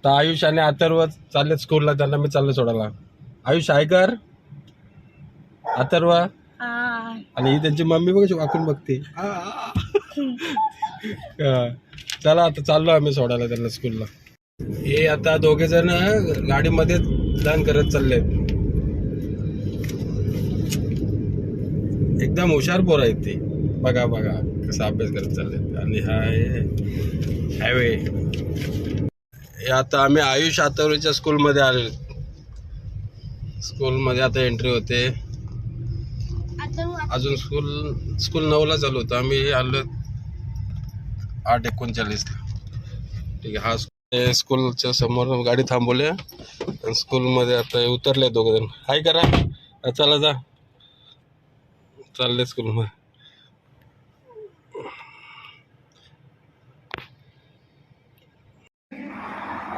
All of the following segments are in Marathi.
आता आयुष आणि अथर्व चालले स्कूलला त्यांना मी चाललं सोडायला. आयुष ऐकर अथर्व. आणि ही त्यांची मम्मी बघ वाकून बघते. चला आता चाललो आम्ही सोडायला त्यांना स्कूलला हे आता दोघे जण गाडीमध्ये दान करत चाललेत एकदम हुशार पोर आहेत ते. बघा बघा कसा अभ्यास करत चालले आणि हा हायवे हे आता आम्ही आयुष आतवरेच्या स्कूलमध्ये आलेलो स्कूलमध्ये आता एंट्री होते. अजून स्कूल स्कूल नऊला चालू होतं. आम्ही आलो आठ एकोणचाळीसला ठीक आहे हा स्कूल स्कूलच्या समोर गाडी थांबवली आणि स्कूलमध्ये आता उतरले दोघं जण. हाय करा. चला जा. चालले स्कूलमध्ये.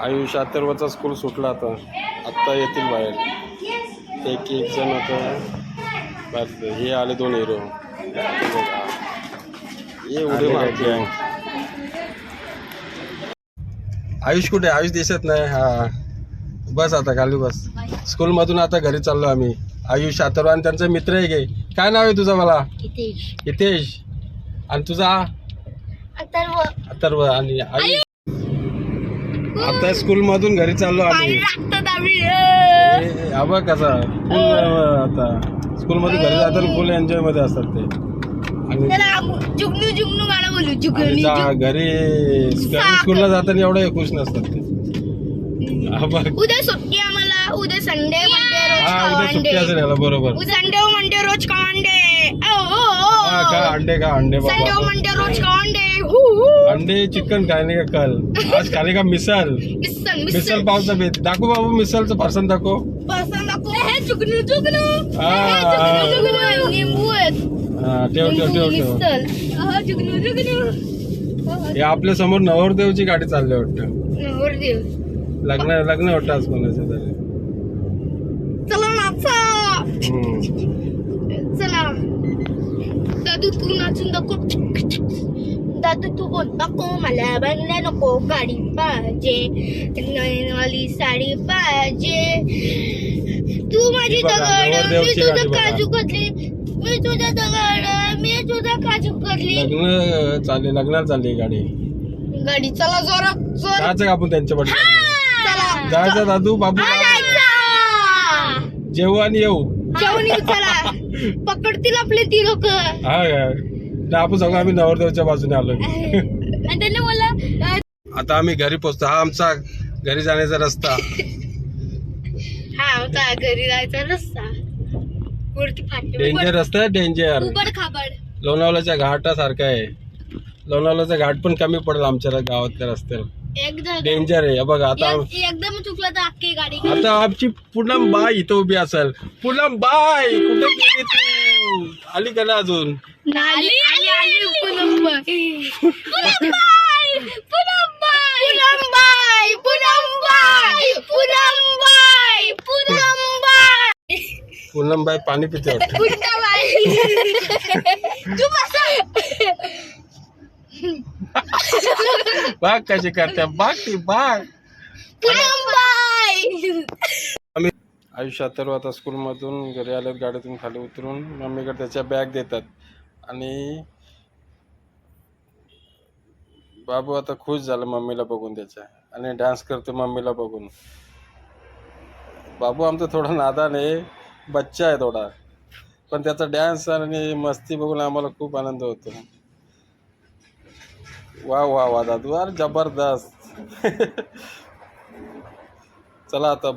आयुष अथर्वचा स्कूल सुटला आता. आत्ता येतील बाहेर. एक एक जण आता बस हे आले दोन हिरो ये उडे मारते आयुष कुठे? आयुष दिसत नाही. हा. बस आता खाली बस. स्कूल मधून आता घरी चाललो आम्ही. आयुष अथर्व आणि त्यांचा मित्र आहे गे काय नाव आहे तुझं मला? हितेश. आणि तुझा? अथर्व आणि आयुष. आता स्कूल मधून घरी चाललो आम्ही. हा बघ कसा? फुल आता. स्कूल मध्ये घरी जाताना फुल एन्जॉयमध्ये असतात ते. आणि जुगनू जुगनू गाणं बोलू. आणि जुगनू जा- घरी घरी स्कूलला जाताना एवढं खुश नसतात ते. हा उद्या सुट्टी आम्हाला उद्या संडे मंडे रोज हा उद्या सुट्टी असेल याला बरोबर. संडे मंडे रोज खाऊ अंडे ओ, ओ, ओ. हा का अंडे का? अंडे मंडे रोज खाऊ अंडे. अंडे चिकन खाने का कल. आज खाने का मिसल. मिसल मिसल. मिसल पावचा बेत दाखव बाबू मिसलचं पर्सन दाखव. ठेव ठेव ठेव हा, आपल्यासमोर नवरदेवची गाडी चालली वाटतं. वर देव लग्न लग्न वाटतं आज कोणाचं तरी. चला नाचा. हम्म. चला. दादू तू नाचून दाखव. दादू तू बोल. नको मला बंगल्या नको. गाडी पाहिजे. नयनवाली साडी पाहिजे. तू माझी दगड. मी तुझं. काजू कतली. मी तुझा दगड. मी तुझा काजू कतली. लग्न चालले लग्नाला चालली गाडी. गाडी चला जोरात जोरात. जायचं का आपण त्यांच्या पडलं चला. जायचं दादू बाबू. जेवू आणि येऊ. चला. पकडतील आपले ती लोक. हा काय आपण सगळं आम्ही नवरदेवच्या बाजूने आलो आणि त्यांनी मला अं, आता आम्ही घरी पोहोचतो. हा आमचा घरी जाण्याचा रस्ता. हा होता. घरी जायचा रस्ता. वरती डेंजर रस्ता आहे डेंजर उबड खाबड. लोणावळ्याच्या घाटासारखा आहे. लोणावळ्याचा घाट पण कमी पडेल आमच्या गावातल्या रस्त्याला डेंजर आहे. हे बघा आता एक- एकदम चुकलं तर अख्खी गाडी. आता आमची पूनम बाई इथं उभी असेल. पूनम बाई कुठे गेली तू? आली का ना अजून? आली आली आली पूनम बाई. पाणी पिते वाटतं पुनमबाई तू बसा बाग कशी करते बाग ती बाग. आम्ही आयुष्यात तर आता स्कूलमधून घरी आल्यात गाडीतून खाली उतरून मम्मीकडे त्याच्या बॅग देतात. आणि बाबू आता खुश झाला मम्मीला बघून त्याच्या आणि डान्स करतो मम्मीला बघून. बाबू आमचा थोडा नादान आहे बच्चा आहे थोडा. पण त्याचा डान्स आणि मस्ती बघून आम्हाला खूप आनंद होतो. वा वा वा दादू अरे जबरदस्त. चला आता